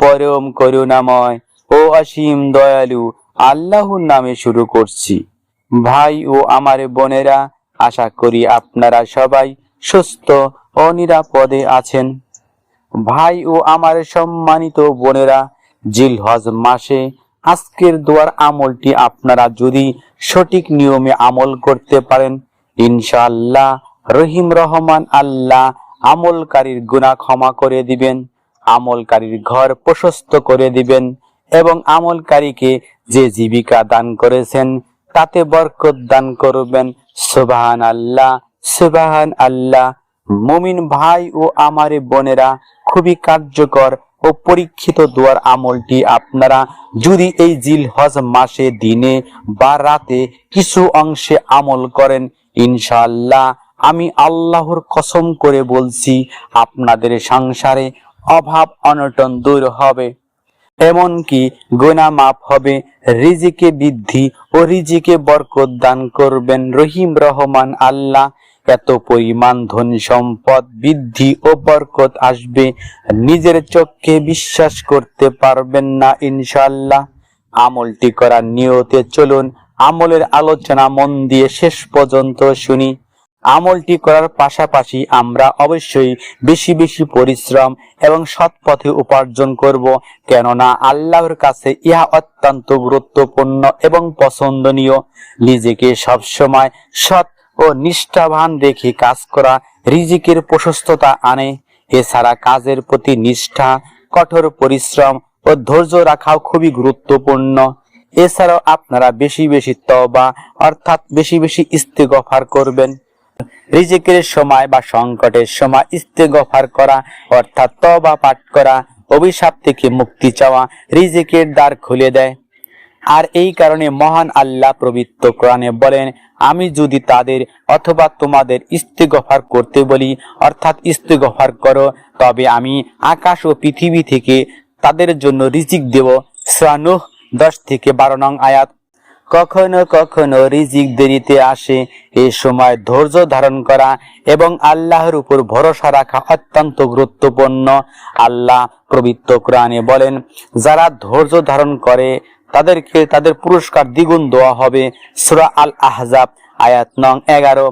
পরম করুণাময় ও অসীম দয়ালু আল্লাহর নামে শুরু করছি। ভাই ও আমার বোনেরা, আশা করি আপনারা সবাই সুস্থ ও নিরাপদে আছেন। ভাই ও আমার সম্মানিত বোনেরা, জিলহজ মাসে আজকের দোয়ার আমলটি আপনারা যদি সঠিক নিয়মে আমল করতে পারেন, ইনশাআল্লাহ রহিম রহমান আল্লাহ আমলকারীর গুনাহ ক্ষমা করে দিবেন, আমলকারীর ঘর প্রশস্ত করে দিবেন এবং আমলকারীকে যে জীবিকা দান করেছেন তাতে বরকত দান করবেন। সুবাহান আল্লাহ সুবাহান আল্লাহ মুমিন ভাই ও আমারে বোনেরা খুবই কার্যকর ও পরীক্ষিত দোয়ার আমলটি আপনারা যদি এই জিল হজ মাসে দিনে বা রাতে কিছু অংশে আমল করেন ইনশাল্লাহ আমি আল্লাহর কসম করে বলছি, আপনাদের সংসারে অভাব অনটন দূর হবে। এমনকি গোনা মাপ হবে, রিজিকে বৃদ্ধি ও রিজিকে বরকত দান করবেন রহিম রহমান আল্লাহ। এত পরিমাণ ধন, সম্পদ, বৃদ্ধি ও বরকত আসবে। নিজের চোখকে বিশ্বাস করতে পারবেন না ইনশাল্লাহ আমলটি করার নিয়তে চলুন, আমলের আলোচনা মন দিয়ে শেষ পর্যন্ত শুনি। আমলটি করার পাশাপাশি আমরা অবশ্যই বেশি বেশি পরিশ্রম এবং সৎ পথে উপার্জন করব, কেননা আল্লাহর কাছে ইহা অত্যন্ত গুরুত্বপূর্ণ এবং পছন্দনীয়। নিজেকে সবসময় সৎ ও নিষ্ঠাবান রেখে কাজ করা, রিজিকের প্রশস্ততা আনে। এছাড়া কাজের প্রতি নিষ্ঠা, কঠোর পরিশ্রম ও ধৈর্য রাখাও খুবই গুরুত্বপূর্ণ। এছাড়াও আপনারা বেশি বেশি তবা অর্থাৎ বেশি বেশি ইস্তেগফার করবেন। রিজিকের সময় বা সংকটের সময় ইস্তেগফার করা, অর্থাৎ তবা পাঠ করা, অভিশাপ থেকে মুক্তি চাওয়া, রিজিকের দ্বার খুলে দেয়। আর এই কারণে মহান আল্লাহ প্রবৃত্ত কোরআনে বলেন, আমি যদি তাদের অথবা তোমাদের ইস্তেগফার করতে বলি, অর্থাৎ ইস্তেগফার করো, তবে আমি আকাশ ও পৃথিবী থেকে তাদের জন্য রিজিক দেব। সানুহ দশ থেকে বারো নং আয়াত। কখনো কখনো রিজিক দেরিতে আসে, এ সময় ধৈর্য ধারণ করা এবং আল্লাহর উপর ভরসা রাখা অত্যন্ত গুরুত্বপূর্ণ। আল্লাহ পবিত্র কোরআনে বলেন, যারা ধৈর্য ধারণ করে তাদেরকে তাদের পুরস্কার দ্বিগুণ দেওয়া হবে। সুরা আল আহজাব আয়াত নং এগারো।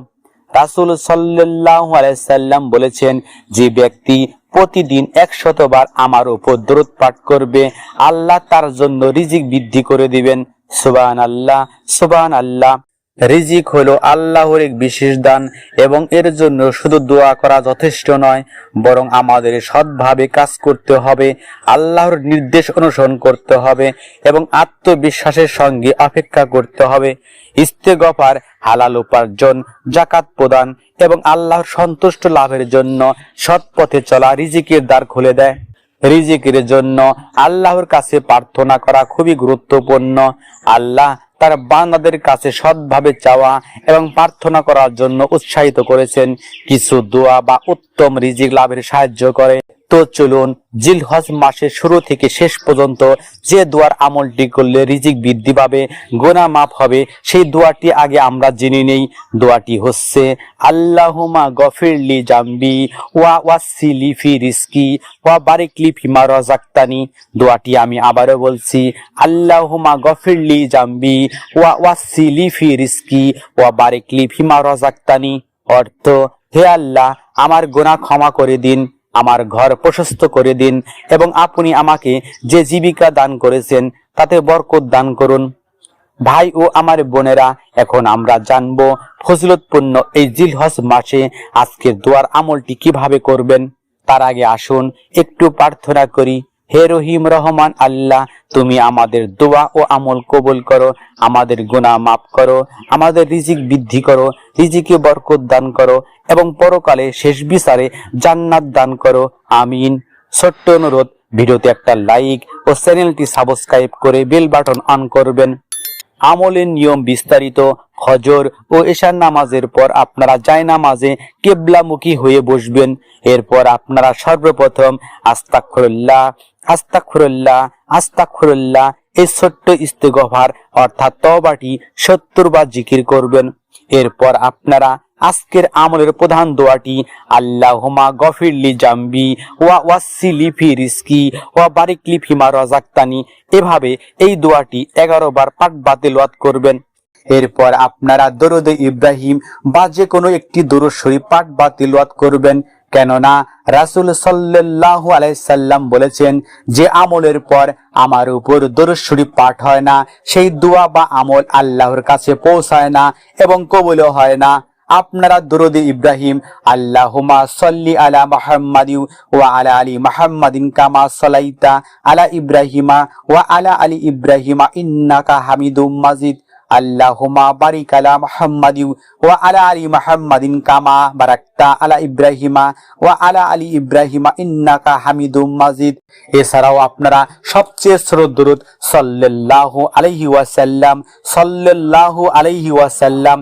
রাসুল সাল্লাহ আলাইসাল্লাম বলেছেন, যে ব্যক্তি প্রতিদিন একশতবার আমার উপর দরুদ পাঠ করবে, আল্লাহ তার জন্য রিজিক বৃদ্ধি করে দিবেন। সুবান আল্লাহ সুবান আল্লাহ রিজিক হলো আল্লাহর এক বিশেষ দান এবং এর জন্য শুধু দোয়া করা যথেষ্ট নয়, বরং আমাদের সৎভাবে কাজ করতে হবে, আল্লাহর নির্দেশ অনুসরণ করতে হবে এবং আত্মবিশ্বাসের সঙ্গে অপেক্ষা করতে হবে। ইস্তেগফার হালাল উপার্জন জাকাত প্রদান এবং আল্লাহর সন্তুষ্ট লাভের জন্য সৎ পথে চলা রিজিকের দ্বার খুলে দেয়। রিজিকের জন্য আল্লাহর কাছে প্রার্থনা করা খুবই গুরুত্বপূর্ণ। আল্লাহ তার বান্দাদের কাছে সৎভাবে চাওয়া এবং প্রার্থনা করার জন্য উৎসাহিত করেছেন। কিছু দোয়া বা উত্তম রিজিক লাভের সাহায্য করে। তো চলুন, জিলহজ মাসের শুরু থেকে শেষ পর্যন্ত যে দোয়ার আমলটি করলে রিজিক বৃদ্ধি পাবে, গোনা মাফ হবে, সেই দোয়াটি আগে আমরা জেনে নেই। দোয়াটি হচ্ছে আল্লাহুমা গফিরলি জাম্বি ওয়া ওয়াসিলি ফি রিস্কি ওয়া বারিকলি ফিমা রাজাক্তানি দোয়াটি আমি আবারও বলছি আল্লাহুমা গফিরলি জাম্বি ওয়া ওয়াসিলি ফি রিস্কি ওয়া বারিকলি ফিমা রাজাক্তানি অর্থ, হে আল্লাহ, আমার গোনা ক্ষমা করে দিন। আমার ঘর প্রশস্ত করে দিন এবং আপনি আমাকে যে জীবিকা দান করেছেন, তাতে বরকত দান করুন। ভাই ও আমার বোনেরা, এখন আমরা জানব ফজলতপূর্ণ এই জিলহজ মাসে আজকের দোয়ার আমলটি কীভাবে করবেন। তার আগে আসুন, একটু প্রার্থনা করি। হে রহিম রহমান আল্লাহ, তুমি আমাদের দোয়া ও আমল কবুল করো, আমাদের গুনাহ মাফ করো, আমাদের রিজিক বৃদ্ধি করো, রিজিকে বরকত দান করো এবং পরকালে শেষ বিচারে জান্নাত দান করো। আমিন। ছোট্ট অনুরোধ, ভিডিওতে একটা লাইক ও চ্যানেলটি সাবস্ক্রাইব করে বেল বাটন অন করবেন। আমলের নিয়ম বিস্তারিত হজর ও এশার নামাজের পর আপনারা যায় নামাজে কেবলামুখী হয়ে বসবেন। এরপর আপনারা সর্বপ্রথম আস্তাকফিরুল্লাহ আস্তাকফিরুল্লাহ আস্তাকফিরুল্লাহ এই ছোট্ট ইস্তেগফার, অর্থাৎ তবাটি সত্তর বার জিকির করবেন। এরপর আপনারা আজকের আমলের প্রধান দোয়াটি আল্লাহুমা গফিরলি জাম্বি, ওয়া ওয়াসিলি ফি রিস্কি ওয়া বারিকলি ফিমা রাজাক্তানি এভাবে এই দোয়াটি এগারো বার পাঠ বাতিল করবেন। এরপর আপনারা দরুদে ইব্রাহিম বা যে কোনো একটি দরুদ শরীফ পাঠ বা তিলওয়াত করবেন। কেননা রাসূল সাল্লাল্লাহু আলাইসাল্লাম বলেছেন যে আমলের পর আমার উপর দরুদ পাঠ হয় না, সেই দোয়া বা আমল আল্লাহর কাছে পৌঁছায় না এবং কবুলও হয় না। আপনারা দরুদে ইব্রাহিম আল্লাহুমা সল্লি আলা মুহাম্মাদিন ওয়া আলা আলী মুহাম্মাদিন কামা সলাইতা আলা ইব্রাহিমা ওয়া আলা আলী ইব্রাহিমা ইন্নাকা হামিদুম মাজিদ। এছাড়াও আপনারা সবচেয়ে শ্রদ্ধ দরুদ ওয়াসাল্লাম ওয়াসাল্লাম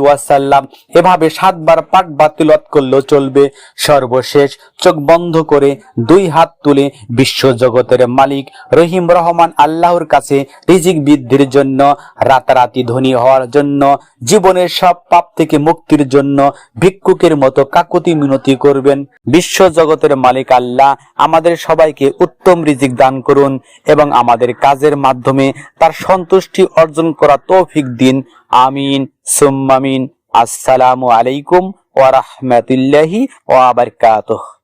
ওয়াসাল্লাম এভাবে সাতবার পাঠ বাতিলত করলেও চলবে। সর্বশেষ চোখ বন্ধ করে দুই হাত তুলে বিশ্ব জগতের মালিক রহিম রহমান আল্লাহর কাছে রিজিক বৃদ্ধির জন্য, রাতারাতি ধনী হওয়ার জন্য, জীবনের সব পাপ থেকে মুক্তির জন্য ভিক্ষুকের মতো কাকুতি মিনতি করবেন। বিশ্ব জগতের মালিক আল্লাহ, আমাদের সবাইকে উত্তম রিজিক দান করুন এবং আমাদের কাজের মাধ্যমে তার সন্তুষ্টি অর্জন করা তৌফিক দিন। আমিন, সুম্মামিন। আসসালামু আলাইকুম ওয়া রাহমাতুল্লাহি ওয়া বারাকাতুহু।